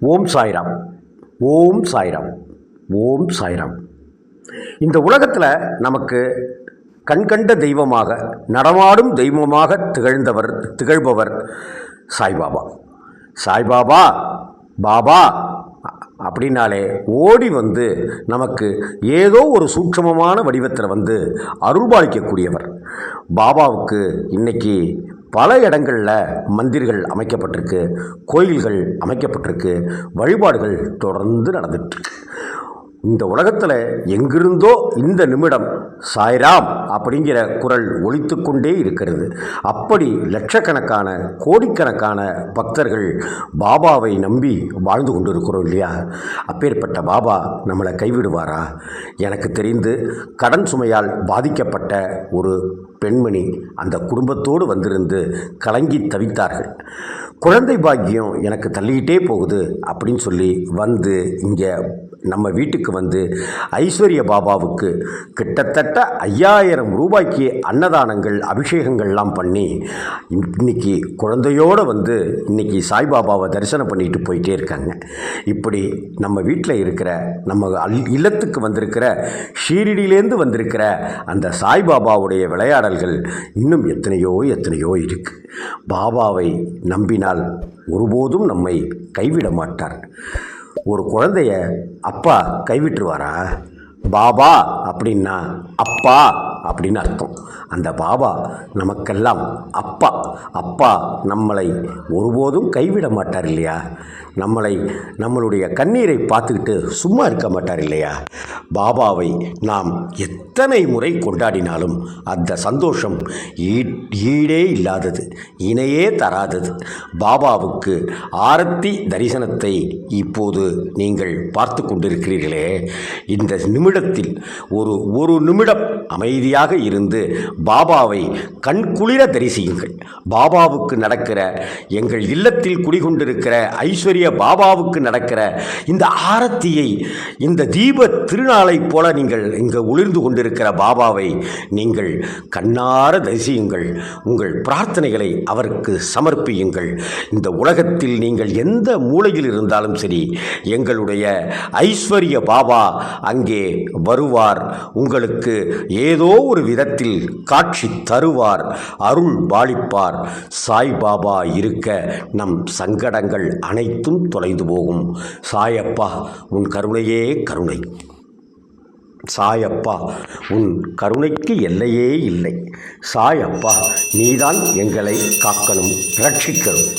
ஓம் சாய்ராம். ஓம் சாய்ராம். ஓம் சாய்ராம். இந்த உலகத்தில் நமக்கு கண்கண்ட தெய்வமாக நடமாடும் தெய்வமாக திகழ்ந்தவர் திகழ்பவர் சாய்பாபா. சாய்பாபா பாபா அப்படின்னாலே ஓடி வந்து நமக்கு ஏதோ ஒரு சூட்சமமான வடிவத்தில் வந்து அருள்பாலிக்கக்கூடியவர். பாபாவுக்கு இன்னைக்கு பல இடங்களில் மந்திர்கள் அமைக்கப்பட்டிருக்கு கோயில்கள் அமைக்கப்பட்டிருக்கு வழிபாடுகள் தொடர்ந்து நடந்துட்டுருக்கு இந்த உலகத்தில் எங்கிருந்தோ இந்த நிமிடம் சாய்ராம் அப்படிங்கிற குரல் ஒழித்து கொண்டே இருக்கிறது. அப்படி லட்சக்கணக்கான கோடிக்கணக்கான பக்தர்கள் பாபாவை நம்பி வாழ்ந்து கொண்டிருக்கிறோம் இல்லையா? அப்பேற்பட்ட பாபா நம்மளை கைவிடுவாரா? எனக்கு தெரிந்து கடன் சுமையால் பாதிக்கப்பட்ட ஒரு பெண்மணி அந்த குடும்பத்தோடு வந்திருந்து கலங்கி தவித்தார்கள். குழந்தை பாக்கியம் எனக்கு தள்ளிக்கிட்டே போகுது அப்படின்னு சொல்லி வந்து இங்கே நம்ம வீட்டுக்கு வந்து ஐஸ்வர்ய பாபாவுக்கு கிட்டத்தட்ட ஐயாயிரம் ரூபாய்க்கு அன்னதானங்கள் அபிஷேகங்கள்லாம் பண்ணி இன்னைக்கு குழந்தையோடு வந்து இன்னைக்கு சாய்பாபாவை தரிசனம் பண்ணிட்டு போயிட்டே இருக்காங்க. இப்படி நம்ம வீட்டில் இருக்கிற நம்ம அல்- இல்லத்துக்கு வந்திருக்கிற ஷீரடியிலேருந்து வந்திருக்கிற அந்த சாய்பாபாவுடைய விளையாடல்கள் இன்னும் எத்தனையோ எத்தனையோ இருக்குது பாபாவை நம்பினால் ஒருபோதும் நம்மை கைவிட மாட்டார். ஒரு குழந்தைய அப்பா கைவிட்டுருவாரா? பாபா அப்படின்னா அப்பா. அப்படின்னு அர்த்தம். அந்த பாபா நமக்கெல்லாம் அப்பா. அப்பா நம்மளை ஒருபோதும் கைவிட மாட்டார் இல்லையா? நம்மளை நம்மளுடைய கண்ணீரை பார்த்துக்கிட்டு சும்மா இருக்க மாட்டார் இல்லையா? பாபாவை நாம் எத்தனை முறை கொண்டாடினாலும் அந்த சந்தோஷம் ஈ- ஈடே இல்லாதது இணையே தராதது. பாபாவுக்கு ஆரத்தி தரிசனத்தை இப்போது நீங்கள் பார்த்து கொண்டிருக்கிறீர்களே. இந்த நிமிடத்தில் ஒரு ஒரு நிமிடம் அமைதி அமைதியாக இருந்து பாபாவை கண்குளிர தரிசியுங்கள். பாபாவுக்கு நடக்கிற எங்கள் இல்லத்தில் குடிகொண்டிருக்கிற ஐஸ்வர்ய பாபாவுக்கு நடக்கிற இந்த ஆரத்தியை இந்த தீப திருநாளைப் போல நீங்கள் இங்கே ஒளிர்ந்து கொண்டிருக்கிற பாபாவை நீங்கள் கண்ணார தரிசியுங்கள். உங்கள் பிரார்த்தனைகளை அவருக்கு சமர்ப்பியுங்கள். இந்த உலகத்தில் நீங்கள் எந்த மூலையில் இருந்தாலும் சரி எங்களுடைய ஐஸ்வர்ய பாபா அங்கே வருவார். உங்களுக்கு ஏதோ ஒரு விதத்தில் காட்சி தருவார் அருள் பாலிப்பார். சாய்பாபா இருக்க நம் சங்கடங்கள் அனைத்தும் தொலைந்து போகும். சாயப்பா உன் கருணையே கருணை. சாயப்பா உன் கருணைக்கு எல்லையே இல்லை. சாயப்பா நீதான் எங்களை காக்கணும் ரட்சிக்கணும்.